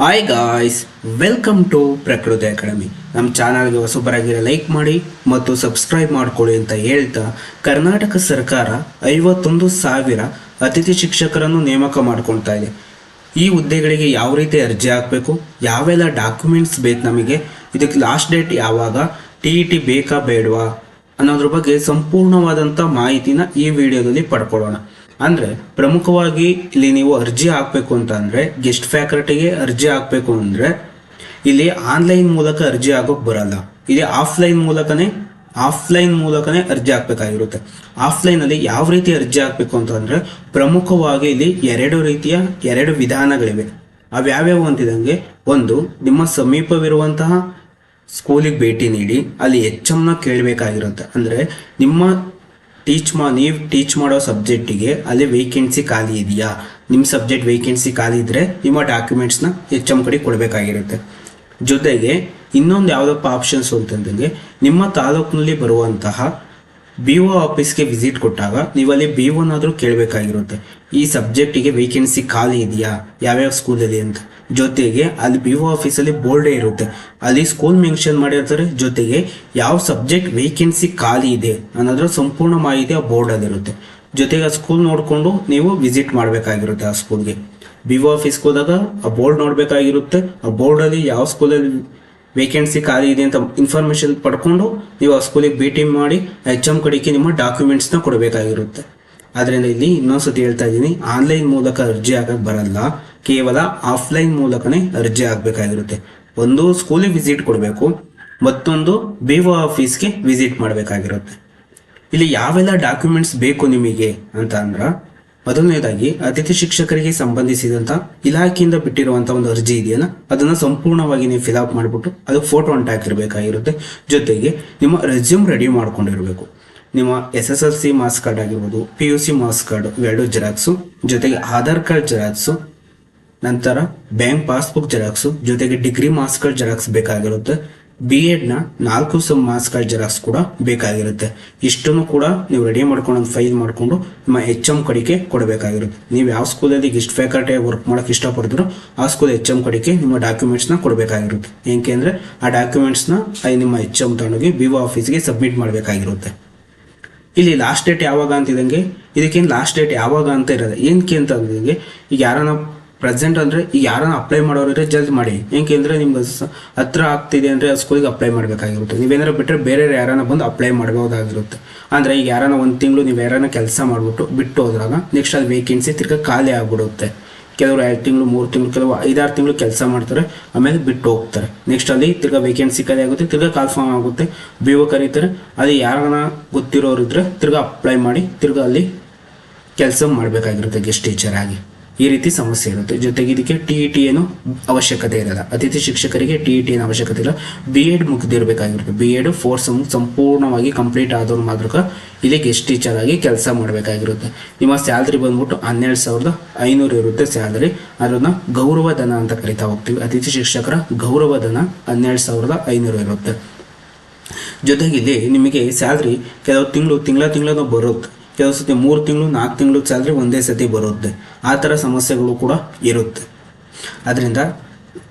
Hi guys welcome to Prakruti academy ನಮ್ಮ ಚಾನಲ್ಗೆ ಹೊಸಬರಾಗಿರೋ like ಮಾಡಿ ಮತ್ತು ಸಬ್ಸ್ಕ್ರೈಬ್ ಮಾಡ್ಕೊಳ್ಳಿ ಅಂತ ಹೇಳ್ತಾ ಕರ್ನಾಟಕ ಸರ್ಕಾರ ಐವತ್ತೊಂದು ಸಾವಿರ ಅತಿಥಿ ಶಿಕ್ಷಕರನ್ನು ನೇಮಕ ಮಾಡ್ಕೊಳ್ತಾ ಇದೆ. ಈ ಹುದ್ದೆಗಳಿಗೆ ಯಾವ ರೀತಿ ಅರ್ಜಿ ಹಾಕಬೇಕು, ಯಾವೆಲ್ಲ ಡಾಕ್ಯುಮೆಂಟ್ಸ್ ಬೇಕು ನಮಗೆ, ಇದಕ್ಕೆ ಲಾಸ್ಟ್ ಡೇಟ್ ಯಾವಾಗ ಟಿ ಇ ಟಿ ಬೇಕಾ ಬೇಡವಾ ಅನ್ನೋದ್ರ ಬಗ್ಗೆ ಸಂಪೂರ್ಣವಾದಂಥ ಮಾಹಿತಿನ ಈ ವಿಡಿಯೋದಲ್ಲಿ ಪಡ್ಕೊಳ್ಳೋಣ. ಅಂದರೆ ಪ್ರಮುಖವಾಗಿ ಇಲ್ಲಿ ನೀವು ಅರ್ಜಿ ಹಾಕಬೇಕು ಅಂತ ಅಂದರೆ ಗೆಸ್ಟ್ ಫ್ಯಾಕಲ್ಟಿಗೆ ಅರ್ಜಿ ಹಾಕಬೇಕು ಅಂದರೆ ಇಲ್ಲಿ ಆನ್ಲೈನ್ ಮೂಲಕ ಅರ್ಜಿ ಹಾಕೋಕೆ ಬರಲ್ಲ. ಇಲ್ಲಿ ಆಫ್ಲೈನ್ ಮೂಲಕನೇ ಆಫ್ಲೈನ್ ಮೂಲಕನೇ ಅರ್ಜಿ ಹಾಕ್ಬೇಕಾಗಿರುತ್ತೆ. ಆಫ್ಲೈನಲ್ಲಿ ಯಾವ ರೀತಿ ಅರ್ಜಿ ಹಾಕಬೇಕು ಅಂತಂದರೆ ಪ್ರಮುಖವಾಗಿ ಇಲ್ಲಿ ಎರಡು ರೀತಿಯ, ಎರಡು ವಿಧಾನಗಳಿವೆ. ಅವ್ಯಾವ್ಯಾವು ಅಂತಿದಂಗೆ, ಒಂದು, ನಿಮ್ಮ ಸಮೀಪವಿರುವಂತಹ ಸ್ಕೂಲಿಗೆ ಭೇಟಿ ನೀಡಿ, ಅಲ್ಲಿ ಎಚ್ ಎಮ್ನ ಕೇಳಬೇಕಾಗಿರುತ್ತೆ. ಅಂದರೆ ನಿಮ್ಮ ಟೀಚ್ ಮಾ ನೀವು ಟೀಚ್ ಮಾಡೋ ಸಬ್ಜೆಕ್ಟಿಗೆ ಅಲ್ಲಿ ವೇಕೆನ್ಸಿ ಖಾಲಿ ಇದೆಯಾ? ನಿಮ್ಮ ಸಬ್ಜೆಕ್ಟ್ ವೇಕೆನ್ಸಿ ಖಾಲಿ ಇದ್ದರೆ ನಿಮ್ಮ ಡಾಕ್ಯುಮೆಂಟ್ಸ್ನ ಎಚ್ ಎಂ ಕಡೆ ಕೊಡಬೇಕಾಗಿರುತ್ತೆ. ಜೊತೆಗೆ ಇನ್ನೊಂದು ಯಾವುದಪ್ಪ ಆಪ್ಷನ್ಸ್ ಅಂತಂದಂಗೆ ನಿಮ್ಮ ತಾಲೂಕಿನಲ್ಲಿ ಬರುವಂತಹ ಬಿ ಒ ಆಫೀಸ್ಗೆ ವಿಸಿಟ್ ಕೊಟ್ಟಾಗ ನೀವಲ್ಲಿ ಬಿ ಒನಾದರೂ ಕೇಳಬೇಕಾಗಿರುತ್ತೆ. ಈ ಸಬ್ಜೆಕ್ಟಿಗೆ ವೇಕೆನ್ಸಿ ಖಾಲಿ ಇದೆಯಾ? ಯಾವ್ಯಾವ ಸ್ಕೂಲಲ್ಲಿ ಅಂತ. ಜೊತೆಗೆ ಅಲ್ಲಿ ಬಿ ಒ ಆಫೀಸಲ್ಲಿ ಬೋರ್ಡೇ ಇರುತ್ತೆ. ಅಲ್ಲಿ ಸ್ಕೂಲ್ ಮೆನ್ಷನ್ ಮಾಡಿರ್ತಾರೆ. ಜೊತೆಗೆ ಯಾವ ಸಬ್ಜೆಕ್ಟ್ ವೇಕೆನ್ಸಿ ಖಾಲಿ ಇದೆ ಅನ್ನೋದ್ರ ಸಂಪೂರ್ಣ ಮಾಹಿತಿ ಆ ಬೋರ್ಡಲ್ಲಿರುತ್ತೆ ಜೊತೆಗೆ ಆ ಸ್ಕೂಲ್ ನೋಡಿಕೊಂಡು ನೀವು ವಿಸಿಟ್ ಮಾಡಬೇಕಾಗಿರುತ್ತೆ ಆ ಸ್ಕೂಲ್ಗೆ ಬಿ ಓ ಆಫೀಸ್ಗೆ ಹೋದಾಗ ಆ ಬೋರ್ಡ್ ನೋಡಬೇಕಾಗಿರುತ್ತೆ. ಆ ಬೋರ್ಡಲ್ಲಿ ಯಾವ ಸ್ಕೂಲಲ್ಲಿ ವೇಕೆನ್ಸಿ ಖಾಲಿ ಇದೆ ಅಂತ ಇನ್ಫಾರ್ಮೇಷನ್ ಪಡ್ಕೊಂಡು ನೀವು ಆ ಸ್ಕೂಲಿಗೆ ಭೇಟಿ ಮಾಡಿ ಎಚ್ ಎಂ ಕಡೆಗೆ ನಿಮ್ಮ ಡಾಕ್ಯುಮೆಂಟ್ಸ್ನ ಕೊಡಬೇಕಾಗಿರುತ್ತೆ. ಆದ್ದರಿಂದ ಇಲ್ಲಿ ಇನ್ನೊಂದ್ಸತಿ ಹೇಳ್ತಾ ಇದ್ದೀನಿ, ಆನ್ಲೈನ್ ಮೂಲಕ ಅರ್ಜಿ ಹಾಕಕ್ಕೆ ಬರಲ್ಲ, ಕೇವಲ ಆಫ್ಲೈನ್ ಮೂಲಕನೇ ಅರ್ಜಿ ಆಗಬೇಕಾಗಿರುತ್ತೆ ಒಂದು ಸ್ಕೂಲಿಗೆ ವಿಸಿಟ್ ಕೊಡಬೇಕು, ಮತ್ತೊಂದು ಬಿಒ ಆಫೀಸ್ಗೆ ವಿಸಿಟ್ ಮಾಡಬೇಕಾಗಿರುತ್ತೆ. ಇಲ್ಲಿ ಯಾವೆಲ್ಲ ಡಾಕ್ಯುಮೆಂಟ್ಸ್ ಬೇಕು ನಿಮಗೆ ಅಂತ ಅಂದ್ರೆ, ಮೊದಲನೇದಾಗಿ ಅತಿಥಿ ಶಿಕ್ಷಕರಿಗೆ ಸಂಬಂಧಿಸಿದಂತ ಇಲಾಖೆಯಿಂದ ಬಿಟ್ಟಿರುವಂತ ಒಂದು ಅರ್ಜಿ ಇದೆಯಲ್ಲ, ಅದನ್ನ ಸಂಪೂರ್ಣವಾಗಿ ನೀವು ಫಿಲ್ ಅಪ್ ಮಾಡಿಬಿಟ್ಟು, ಅದು ಫೋಟೋ ಅಂತ ಹಾಕಿರ್ಬೇಕಾಗಿರುತ್ತೆ. ಜೊತೆಗೆ ನಿಮ್ಮ ರೆಸ್ಯೂಮ್ ರೆಡಿ ಮಾಡ್ಕೊಂಡಿರ್ಬೇಕು. ನಿಮ್ಮ S S L C marks card ಆಗಿರ್ಬೋದು P U C marks card ಎರಡು ಜೆರಾಕ್ಸು, ಜೊತೆಗೆ ಆಧಾರ್ ಕಾರ್ಡ್ ಜೆರಾಕ್ಸು, ನಂತರ ಬ್ಯಾಂಕ್ ಪಾಸ್ಬುಕ್ ಜೆರಾಕ್ಸು, ಜೊತೆಗೆ ಡಿಗ್ರಿ ಮಾರ್ಕ್ಸ್ ಕಾರ್ಡ್ ಜೆರಾಕ್ಸ್ ಬೇಕಾಗಿರುತ್ತೆ. ಬಿ ಎಡ್ನ ನಾಲ್ಕು ಸಮ್ ಮಾರ್ಕ್ಸ್ ಕಾರ್ಡ್ ಜೆರಾಕ್ಸ್ ಕೂಡ ಬೇಕಾಗಿರುತ್ತೆ. ಇಷ್ಟನ್ನು ಕೂಡ ನೀವು ರೆಡಿ ಮಾಡ್ಕೊಂಡು ಫೈಲ್ ಮಾಡಿಕೊಂಡು ನಿಮ್ಮ ಎಚ್ ಎಂ ಕಡೆಗೆ ಕೊಡಬೇಕಾಗಿರುತ್ತೆ. ನೀವು ಯಾವ ಸ್ಕೂಲಲ್ಲಿ ಇಷ್ಟು ಫ್ಯಾಕಲ್ಟಿ ವರ್ಕ್ ಮಾಡೋಕೆ ಇಷ್ಟಪಡ್ತೀರೋ ಆ ಸ್ಕೂಲ್ ಎಚ್ ಎಂ ಕಡೆಗೆ ನಿಮ್ಮ ಡಾಕ್ಯುಮೆಂಟ್ಸ್ನ ಕೊಡಬೇಕಾಗಿರುತ್ತೆ. ಏಕೆಂದರೆ ಆ ಡಾಕ್ಯುಮೆಂಟ್ಸ್ನ ನಿಮ್ಮ ಎಚ್ ಎಂ ತಗೊಂಡೋಗಿ ಬಿ ಒ ಆಫೀಸ್ಗೆ ಸಬ್ಮಿಟ್ ಮಾಡಬೇಕಾಗಿರುತ್ತೆ. ಇಲ್ಲಿ ಲಾಸ್ಟ್ ಡೇಟ್ ಯಾವಾಗ ಅಂತಿದಂಗೆ ಇದಕ್ಕೇನು ಲಾಸ್ಟ್ ಡೇಟ್ ಯಾವಾಗ ಅಂತ ಇರೋದು ಏನಕ್ಕೆ ಅಂತ ಅಂದಿದಂಗೆ ಈಗ ಯಾರನ್ನ ಪ್ರೆಸೆಂಟ್ ಅಂದರೆ, ಈಗ ಯಾರನ್ನ ಅಪ್ಲೈ ಮಾಡೋರಿದ್ರೆ ಜಲ್ದಿ ಮಾಡಿ. ಏನಕ್ಕೆ ಅಂದರೆ ನಿಮ್ಗೆ ಹತ್ರ ಆಗ್ತಿದೆ ಅಂದರೆ ಆ ಸ್ಕೂಲಿಗೆ ಅಪ್ಲೈ ಮಾಡಬೇಕಾಗಿರುತ್ತೆ. ನೀವೇನಾರು ಬಿಟ್ಟರೆ ಬೇರೆ ಯಾರನ್ನ ಬಂದು ಅಪ್ಲೈ ಮಾಡ್ಬೋದಾಗಿರುತ್ತೆ. ಅಂದರೆ ಈಗ ಯಾರನ್ನ ಒಂದು ತಿಂಗಳು ನೀವು ಯಾರನ್ನ ಕೆಲಸ ಮಾಡಿಬಿಟ್ಟು ಬಿಟ್ಟು ಹೋದಾಗ ನೆಕ್ಸ್ಟ್ ಅದು ವೇಕೆನ್ಸಿ ತಿರ್ಗ ಖಾಲಿ ಆಗ್ಬಿಡುತ್ತೆ. ಕೆಲವರು ಎರಡು ತಿಂಗಳು, ಮೂರು ತಿಂಗಳು, ಕೆಲವು ಐದಾರು ತಿಂಗಳು ಕೆಲಸ ಮಾಡ್ತಾರೆ, ಆಮೇಲೆ ಬಿಟ್ಟು ಹೋಗ್ತಾರೆ. ನೆಕ್ಸ್ಟ್ ಅಲ್ಲಿ ತಿರ್ಗಾ ವೇಕೆನ್ಸಿ ಖಾಲಿ ಆಗುತ್ತೆ, ತಿರ್ಗಾ ಕಾಲ್ಫಾರ್ಮ್ ಆಗುತ್ತೆ. ಬಿ ಒ ಕರೀತಾರೆ. ಅಲ್ಲಿ ಯಾರನ್ನ ಗೊತ್ತಿರೋರು ಇದ್ದರೆ ತಿರ್ಗಾ ಅಪ್ಲೈ ಮಾಡಿ, ತಿರ್ಗಾ ಅಲ್ಲಿ ಕೆಲಸ ಮಾಡಬೇಕಾಗಿರುತ್ತೆ ಗೆಸ್ಟ್ ಟೀಚರ್ ಆಗಿ. ಈ ರೀತಿ ಸಮಸ್ಯೆ ಇರುತ್ತೆ. ಜೊತೆಗೆ ಇದಕ್ಕೆ ಟಿ ಇ ಟಿ ಏನು ಅವಶ್ಯಕತೆ ಇರಲ್ಲ. ಅತಿಥಿ ಶಿಕ್ಷಕರಿಗೆ ಟಿ ಇ ಟಿ ಏನು ಅವಶ್ಯಕತೆ ಇಲ್ಲ ಬಿ ಎಡ್ ಮುಗಿದಿರಬೇಕಾಗಿರುತ್ತೆ. ಬಿ ಎಡ್ ಫೋರ್ಸ್ ಸಂಪೂರ್ಣವಾಗಿ ಕಂಪ್ಲೀಟ್ ಆದವ್ರ ಮಾತ್ರ ಇಲ್ಲಿ ಗೆಸ್ಟ್ ಟೀಚರ್ ಆಗಿ ಕೆಲಸ ಮಾಡಬೇಕಾಗಿರುತ್ತೆ. ನಿಮ್ಮ ಸ್ಯಾಲ್ರಿ ಬಂದ್ಬಿಟ್ಟು ಹನ್ನೆರಡು ಸಾವಿರದ ಐನೂರು ಇರುತ್ತೆ ಸ್ಯಾಲ್ರಿ ಅದನ್ನ ಗೌರವಧನ ಅಂತ ಕರಿತಾ ಹೋಗ್ತೀವಿ. ಅತಿಥಿ ಶಿಕ್ಷಕರ ಗೌರವಧನ ಹನ್ನೆರಡು ಸಾವಿರದ ಐನೂರು ಇರುತ್ತೆ. ಜೊತೆಗೆ ಇಲ್ಲಿ ನಿಮಗೆ ಸ್ಯಾಲ್ರಿ ಕೆಲವು ತಿಂಗಳು, ತಿಂಗಳ ತಿಂಗಳ ಬರುತ್ತೆ. ಕೆಲವು ಸತಿ ಮೂರು ತಿಂಗಳು, ನಾಲ್ಕು ತಿಂಗಳು ಸ್ಯಾಲ್ರಿ ಒಂದೇ ಸತಿ ಬರುತ್ತೆ. ಆ ಥರ ಸಮಸ್ಯೆಗಳು ಕೂಡ ಇರುತ್ತೆ. ಅದರಿಂದ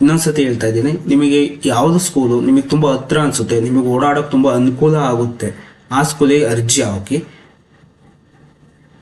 ಇನ್ನೊಂದು ಸತಿ ಹೇಳ್ತಾ ಇದ್ದೀನಿ, ನಿಮಗೆ ಯಾವುದು ಸ್ಕೂಲು ನಿಮಗೆ ತುಂಬ ಹತ್ರ ಅನಿಸುತ್ತೆ, ನಿಮಗೆ ಓಡಾಡೋಕೆ ತುಂಬ ಅನುಕೂಲ ಆಗುತ್ತೆ, ಆ ಸ್ಕೂಲಿಗೆ ಅರ್ಜಿ ಹಾಕಿ.